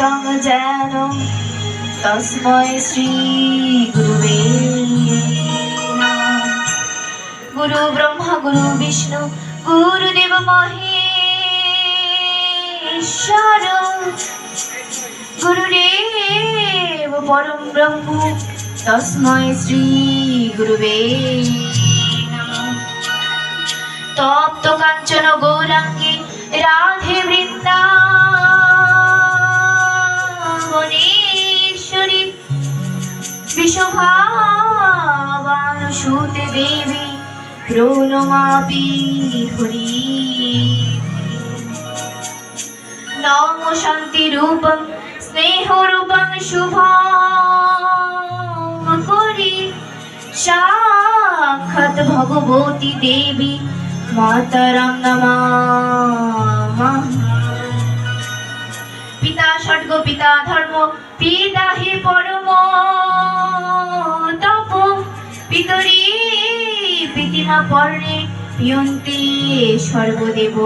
অমৃতং যেন তস্মৈ শ্রী গুরুবে। গুরু ব্রহ্মা, গুরু বিষ্ণু, গুরুদেব মহেশ্বর গুরুদেব পরম ব্রহ্ম তস্মৈ শ্রী গুরুবে। তপ্ত কাঞ্চন গৌরাঙ্গে রাধে বৃন্দাবনেশ্বরী প্রণমাপি হরি। নম শান্তি রূপম, স্নেহ রূপম, শুভম করি। সাক্ষাৎ ভগবতী দেবী মাতারাম পিতা ষডগ পিতা ধর্ম, পিতা হে পরম পিতিমা পর্ণে পিয়ন্তি সর্বদেব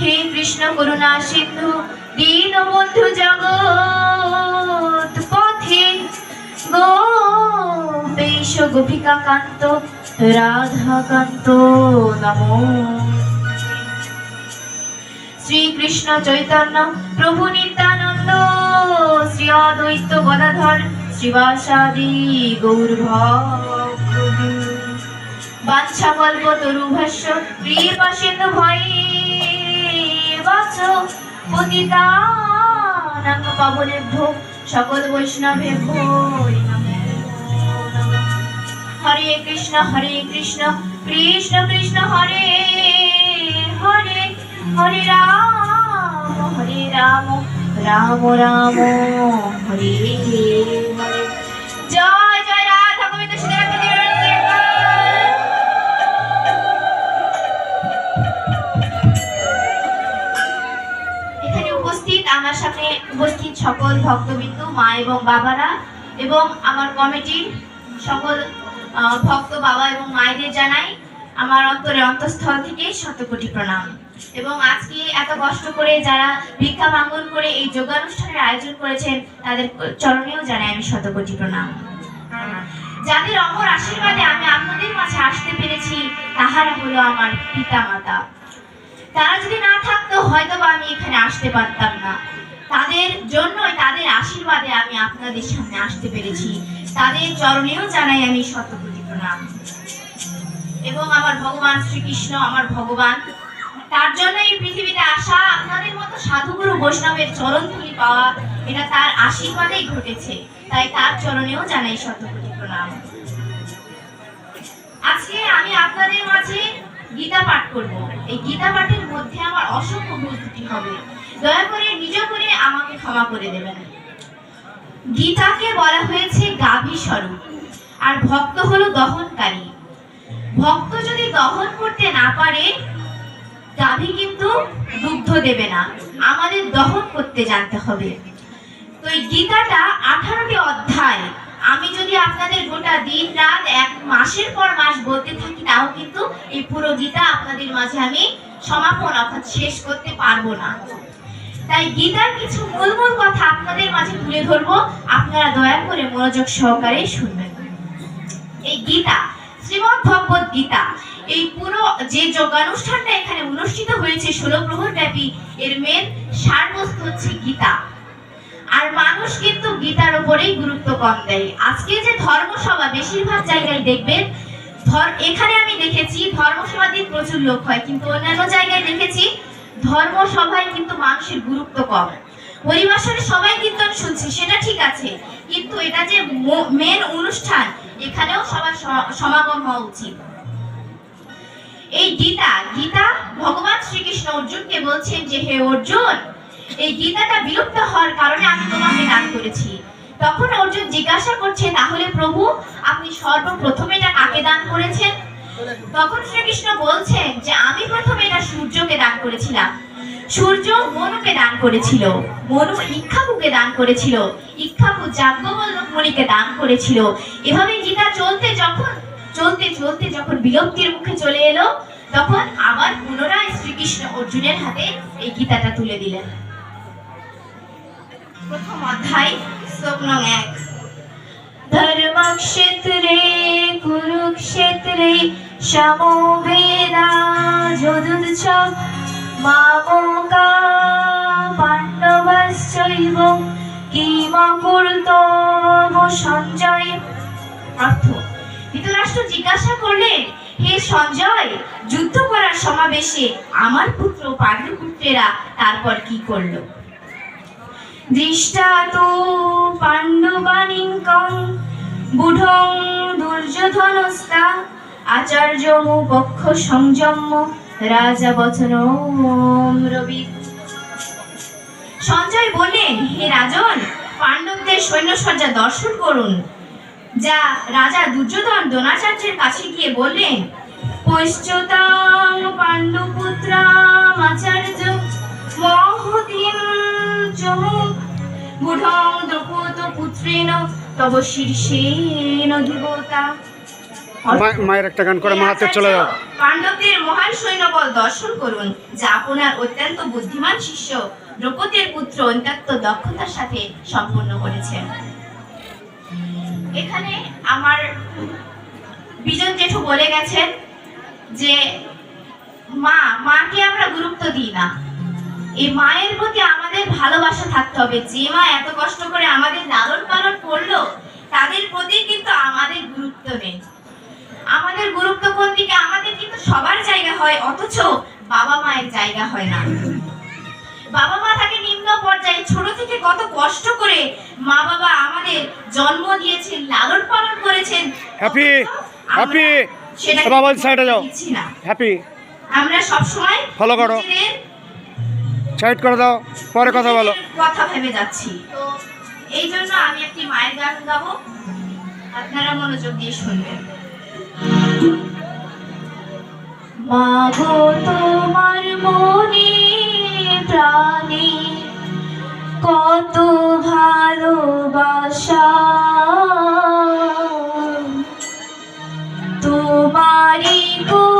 হে কৃষ্ণ করুণা সিন্ধু দীনবন্ধু জগৎ, পথে গোপেশ গোপিকা কান্ত রাধা কান্ত নমো। শ্রীকৃষ্ণ চৈতন্য, প্রভু নিত্যানন্দ, শ্রী অদ্বৈত গদাধর, শ্রীবাসাদি গৌর বাঞ্ছা কল্প তরু ভাষ্য কৃপা সিন্ধু ভয় বাচ পতিতানাং পাবনেভ্য সকল বৈষ্ণবেভ্য হরে কৃষ্ণ হরে কৃষ্ণ কৃষ্ণ কৃষ্ণ, হরে হরে হরে রাম হরে রাম রাম রাম, হরে হরে। জয় আমার সামনে উপস্থিত সকল ভক্তবিন্দু, মা এবং বাবারা এবং আমার কমিটির সকল ভক্ত বাবা এবং মায়েদের জানাই আমার অন্তরে অন্তঃস্থল থেকে শতকোটি প্রণাম। এবং আজকে এত কষ্ট করে যারা ভিক্ষা ভাঙ্গন করে এই যোগানুষ্ঠানের আয়োজন করেছেন, তাদের চরণেও জানাই আমি শতকোটি প্রণাম। যাদের অমর আশীর্বাদে আমি আপনাদের মাঝে আসতে পেরেছি, তাহারা হলো আমার পিতা মাতা তারা যদি না থাকতো হয়তো আমি এখানে আসতে পারতাম না। তাদের জন্যই, তাদের আশীর্বাদে আমি আপনাদের সামনে আসতে পেরেছি। তাদের চরণেও জানাই আমি শতকোটি প্রণাম। এবং আমার ভগবান শ্রীকৃষ্ণ, আমার ভগবান, তার জন্য এই পৃথিবীতে আসা আপনাদের মতো সাধুগুরু বৈষ্ণবের চরণ তুলি পাওয়া, এটা তার আশীর্বাদেই ঘটেছে। তাই তার চরণেও জানাই শতকোটি প্রণাম। আজকে আমি আপনাদের মাঝে গীতা পাঠ করব। এই গীতা পাঠের মধ্যে আমার অসংখ্য ভুল ত্রুটি হবে। দয়া করে, নিজ করে আমাকে ক্ষমা করে দেবেন। গীতাকে বলা হয়েছে গাভী স্বরূপ, আর ভক্ত হলো দহনকারী। ভক্ত যদি দহন করতে না পারে, গাভী কিন্তু দুগ্ধ দেবে না। আমাদের দহন করতে জানতে হবে। তো এই গীতাটা আঠারোটি অধ্যায়। আমি যদি আপনাদের গোটা দিন রাত মাসের পর মাস বলতে থাকি, তাও কিন্তু এই পুরো গীতা আপনাদের মাঝে আমি সমাপন অর্থাৎ শেষ করতে পারব না। তাই গীতার কিছু মূল মূল কথা আপনাদের মাঝে তুলে ধরবো। আপনারা দয়া করে মনোযোগ সহকারে শুনবেন। এই গীতা শ্রীমদ্ ভগবত গীতা, এই পুরো যে যোগানুষ্ঠানটা এখানে অনুষ্ঠিত হয়েছে, ষোলো প্রহর ব্যাপী, এর মেন সারবস্তু হচ্ছে গীতা। মানুষ কিন্তু গীতার উপরেই গুরুত্ব কম দেয়। আজকে যে ধর্মসভা, বেশিরভাগ জায়গায় দেখবেন এখানে আমি দেখেছি ধর্মসভা দিন প্রচুর লোক হয়, কিন্তু অন্যান্য জায়গায় দেখেছি ধর্মসভায় কিন্তু মানুষের গুরুত্ব কম। পরিবাসনে সবাই কীর্তন শুনছে, সেটা ঠিক আছে, কিন্তু এটা যে মেন অনুষ্ঠান, এখানেও সবার সমাগম হওয়া উচিত। এই গীতা গীতা ভগবান শ্রীকৃষ্ণ অর্জুনকে বলছেন যে, হে অর্জুন এই গীতাটা বিলুপ্ত হওয়ার কারণে আমি তোমাকে দান করেছি। তখন অর্জুন জিজ্ঞাসা করছে, তাহলে প্রভু, আপনি সর্বপ্রথম এটা কাকে দান করেছেন? তখন শ্রীকৃষ্ণ বলছেন যে, আমি প্রথম এটা সূর্যকে দান করেছিলাম। সূর্য মনুকে দান করেছিল। মনু ইক্ষাকুকে দান করেছিল। ইক্ষাকু যাজ্ঞবল্লভ মুনিকে দান করেছিল। এভাবে গীতা চলতে যখন, চলতে চলতে যখন বিলুপ্তির মুখে চলে এলো, তখন আবার পুনরায় শ্রীকৃষ্ণ অর্জুনের হাতে এই গীতাটা তুলে দিলেন। প্রথম অধ্যায়, শ্লোক নং এক। ধর্মক্ষেত্রে, কুরুক্ষেত্রে সমবেদা যদুচ্ছ। সঞ্জয়। অর্থ জিজ্ঞাসা করলেন হে সঞ্জয়, যুদ্ধ করার সমাবেশে আমার পুত্র পাণ্ডুপুত্রেরা তারপর কি করল? দৃষ্টা তো পাণ্ডবানিকং বুঢং দুর্যোধনস্তা আচার্য পক্ষ সংযম রাজা বচন রবি। সঞ্জয় বললেন, হে রাজন, পাণ্ডবদের সৈন্যসজ্জা দর্শন করুন। যা রাজা দুর্যোধন দ্রোণাচার্যের কাছে গিয়ে বললেন, পশ্চতাং পাণ্ডুপুত্রাম আচার্য, মহতিম চমু বুঢ়ং পুত্রেণ তব শীর্ষেণ দেবতা। মায়ের একটা গান করে মা হাতে চলে যাও। পাণ্ডবদের মহান সৈন্যবল দর্শন করুন যা আপনার অত্যন্ত বুদ্ধিমান শিষ্য দ্রৌপদীর পুত্র অত্যন্ত দক্ষতার সাথে সম্পন্ন করেছেন। এখানে আমার বিজন জেঠু বলে গেছেন যে মা মাকে আমরা গুরুত্ব দিই না। এই মায়ের প্রতি আমাদের ভালোবাসা থাকতে হবে। যে মা এত কষ্ট করে আমাদের লালন পালন করল তাদের প্রতি কিন্তু আমাদের গুরুত্ব নেই। আমাদের গুরুত্ব কোন দিকে? আমাদের কিন্তু সবার জায়গা হয় অথচ বাবা মায়ের জায়গা হয় না। বাবা মা থাকে নিম্ন পর্যায়ে ছোট থেকে কত কষ্ট করে মা বাবা আমাদের জন্ম দিয়েছেন লালন পালন করেছেন হ্যাপি হ্যাপি সেটাকে বাবা সাইডে যাও হ্যাপি আমরা সব সময় Follow করো। সাইড করে দাও, পরে কথা বলো। কথা ভেবে যাচ্ছি। তো এই জন্য আমি একটি মায়ের গান গাবো। আপনারা মনোযোগ দিয়ে শুনবেন। মাগো, তোমার মনে প্রাণে কত ভালোবাসা। তোমারই করুণাতে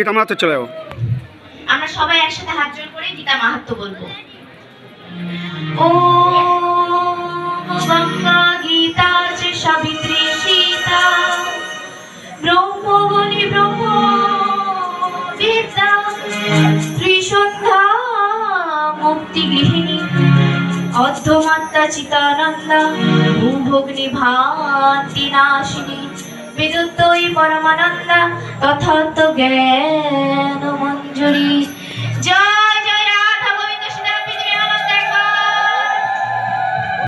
গীতা মাহাতো চলে যাও। আমরা সবাই একসাথে হাত জোড় করে গীতা মাহাত্ম্য বলব। ও গীতা চ সাবিত্রী সীতা ব্রহ্মবলি ব্রহ্ম বিদ্যা মুক্তি গৃহিণী, অর্ধমাত্রা চিতানন্দা ভূভগ্নি ভান্তি নাশিনী। বিদ্যুৎ পরমানন্দা তথা জ্ঞান মঞ্জুরী